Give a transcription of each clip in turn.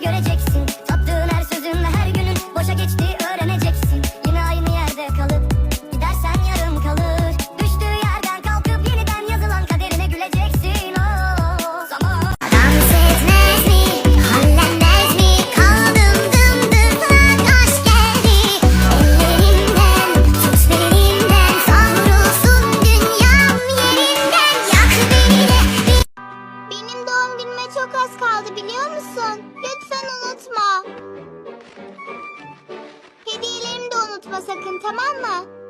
görecek tamam mı?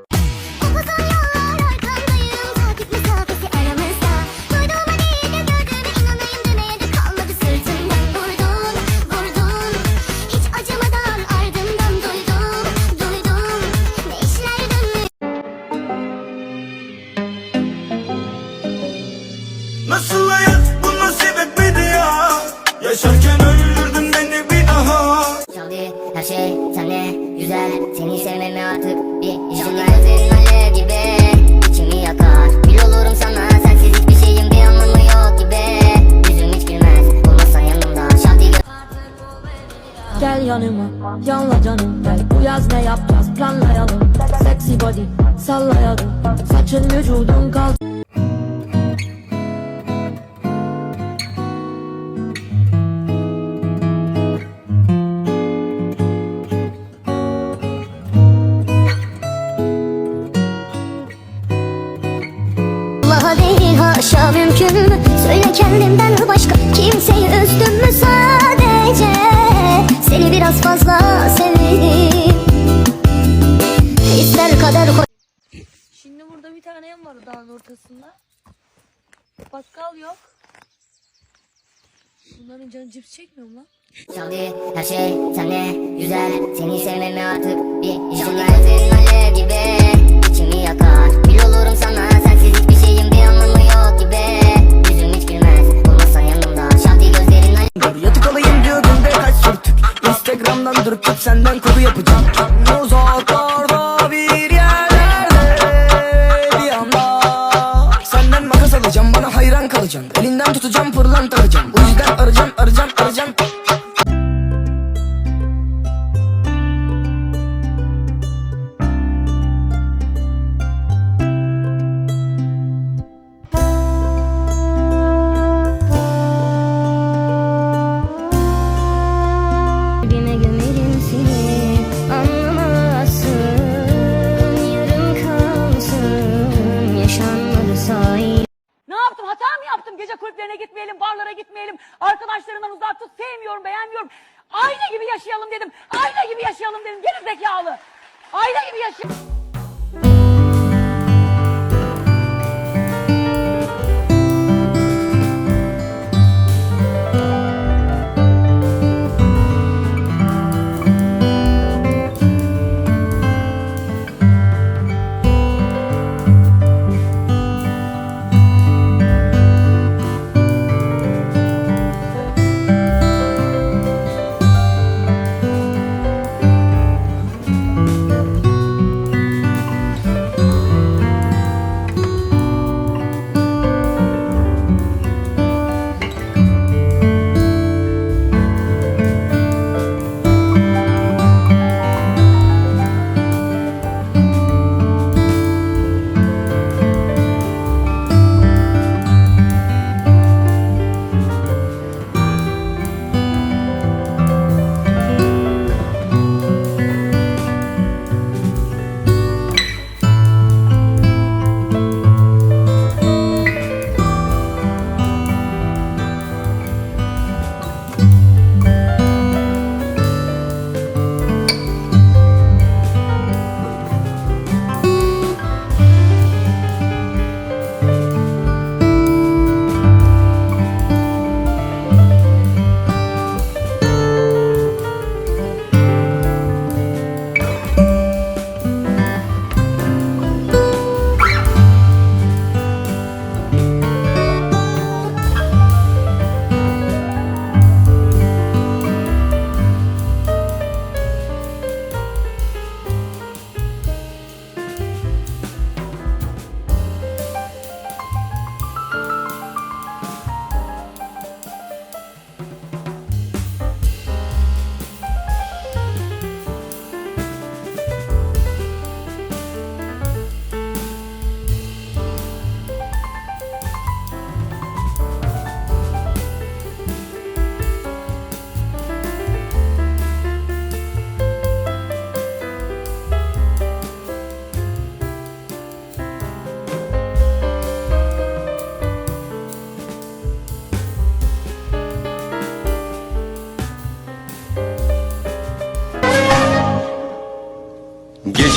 Seni sevmeme artık bir işin Yaktın alev gibi içimi yakar. Gül olurum sana sensiz hiçbir şeyin bir anlamı yok gibi. Yüzüm hiç gülmez olmazsan yanımda. Gö- Gel yanıma yanla canım gel. Bu yaz ne yapacağız? Planlayalım. Sexy body sallayalım. Saçın vücudun kal mümkün. Mü? Söyle kendimden başka kimseyi üzdüm mü sadece? Seni biraz fazla sevdim İster kader koy Şimdi burada bir tane ev var dağın ortasında. Bakkal yok. Bunların canı cips çekmiyor mu lan? Çaldı her şey senle güzel Seni sevmeme artık bir işin Yaktın alev gibi içimi yakar. Gül olurum sana yaşanmadı say Ne yaptım? Hata mı yaptım? Gece kulüplerine gitmeyelim, arkadaşlarından uzak tut, sevmiyorum, beğenmiyorum. Aile gibi yaşayalım dedim. Aile gibi yaşayalım dedim. Geri zekalı. Aile gibi yaşayalım.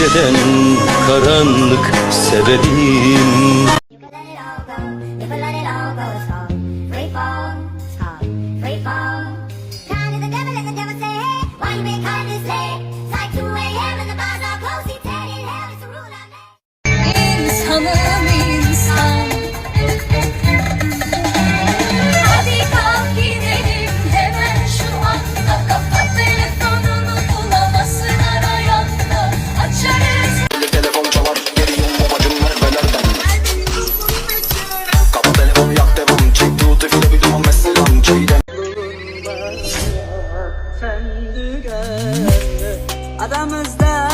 Geceden karanlık sebebim Adamızda,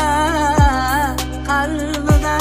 karlıda